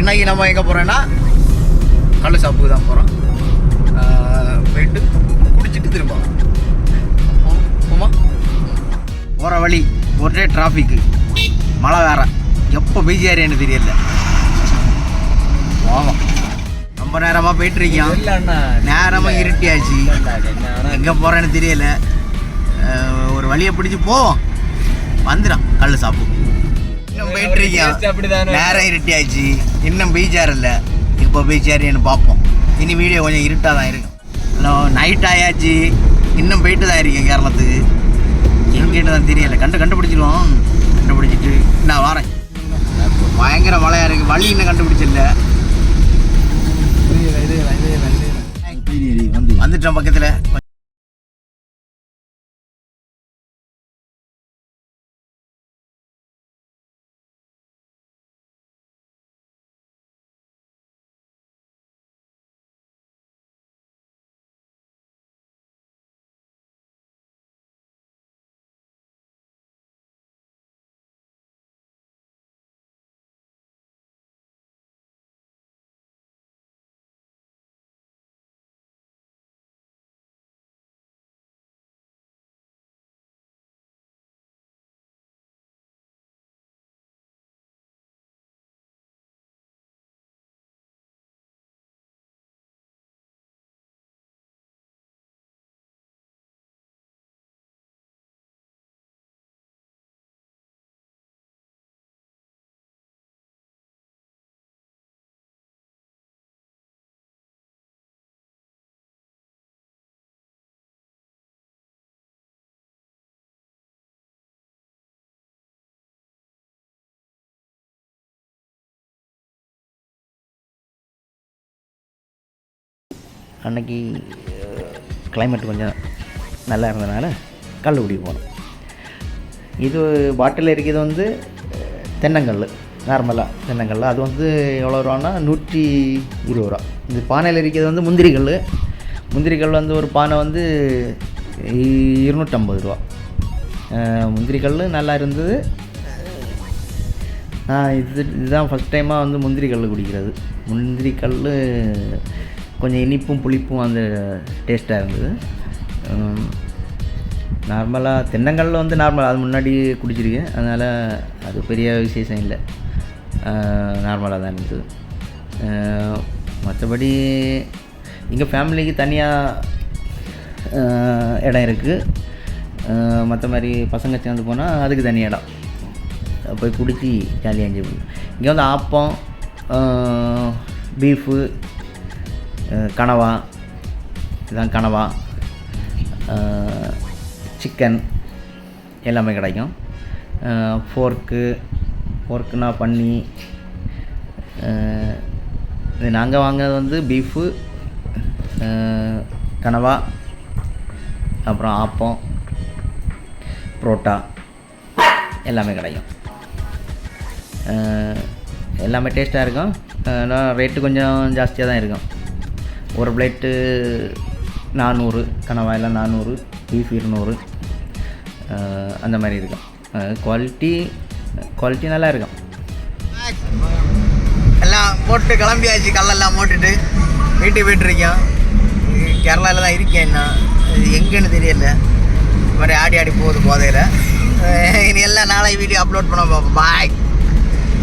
இன்னைக்கு நம்ம எங்கே போகிறோன்னா கள்ளு ஷாப்புக்கு தான் போகிறோம் போயிட்டு குடிச்சிட்டு திரும்ப போமா போகிற வழி ஒரே டிராஃபிக்கு மழை வேற. எப்போ பிஜிஆரின்னு தெரியல. போவோம். ரொம்ப நேரமாக போயிட்டு இருக்கோம் நேரமாக இருட்டியாச்சு. எங்கே போகிறேன்னு தெரியல. ஒரு வழியை பிடிச்சி போவோம் வந்துடும் கல் சாப்பு இன்னும் போயிட்டு இருக்கோம் நேரம் இருட்டியாச்சு. இன்னும் பீச்சார் இல்லை இப்போ பீச்சாரின்னு பார்ப்போம். இனி வீடியோ கொஞ்சம் இருட்டாக தான் இருக்கும். ஹலோ நைட் ஆயாச்சு. இன்னும் போயிட்டு தான் இருக்கேன் கேரளத்துக்கு. எங்கிட்ட தான் தெரியல. கண்டு கண்டுபிடிச்சிருவோம். கண்டுபிடிச்சிட்டு நான் வரேன். பயங்கர மழையாக இருக்குது வழி இன்னும் கண்டுபிடிச்சில்ல வந்துட்டோம் பக்கத்தில். அன்னைக்கு கிளைமேட் கொஞ்சம் நல்லா இருந்ததுனால குடி போனோம். இது பாட்டில் இருக்கிறது வந்து தென்னங்கல் நார்மலாக தென்னங்கல். அது வந்து எவ்வளோ ரூபான்னா நூற்றி இருபது ரூபா. இது பானையில் இருக்கிறது வந்து முந்திரி கல் முந்திரி கல் வந்து ஒரு பானை வந்து இருநூற்றம்பது ரூபா. முந்திரி கல் நல்லா இருந்தது. நான் இது இதுதான் ஃபஸ்ட் டைமாக வந்து முந்திரி கல் குடிக்கிறது. முந்திரி கல் கொஞ்சம் இனிப்பும் புளிப்பும் அந்த டேஸ்ட்டாக இருந்தது. நார்மலாக தென்னங்கல்ல வந்து நார்மல் அது முன்னாடி குடிச்சிருக்கேன். அதனால் அது பெரிய விசேஷம் இல்லை. நார்மலாக தான் இருந்தது. மற்றபடி எங்கள் ஃபேமிலிக்கு தனியாக இடம் இருக்குது மற்ற மாதிரி பசங்க சேர்ந்து போனால் அதுக்கு தனி இடம். போய் குடித்து ஜாலியாக என்ஜாய் பண்ணுவோம் இங்கே வந்து ஆப்பம் பீஃபு கனவா. இதுதான் கனவா. சிக்கன் எல்லாமே கிடைக்கும். ஃபோர்க்கு ஃபோர்க்குனா பண்ணி இது நாங்கள் வாங்கினது வந்து பீஃபு கனவா அப்புறம் ஆப்பம் புரோட்டா எல்லாமே கிடைக்கும். எல்லாமே டேஸ்ட்டாக இருக்கும். ஆனால் ரேட்டு கொஞ்சம் ஜாஸ்தியாக தான் இருக்கும். ஒரு பிளேட்டு நானூறு கனவா எல்லாம் நானூறு பீஃப் இருநூறு அந்த மாதிரி இருக்கும். குவாலிட்டி குவாலிட்டி நல்லா இருக்கும் எல்லாம் போட்டு கிளம்பியாச்சு கல்லெல்லாம் போட்டுட்டு. வீட்டுக்கு போயிட்டுருக்கோம். கேரளாவில் தான் இருக்கேன் நான் இது எங்கேன்னு தெரியல. இந்த மாதிரி ஆடி ஆடி போகுது போதையில். இனி எல்லாம் நாளை வீடியோ அப்லோட் பண்ண பார்ப்போம் பாய்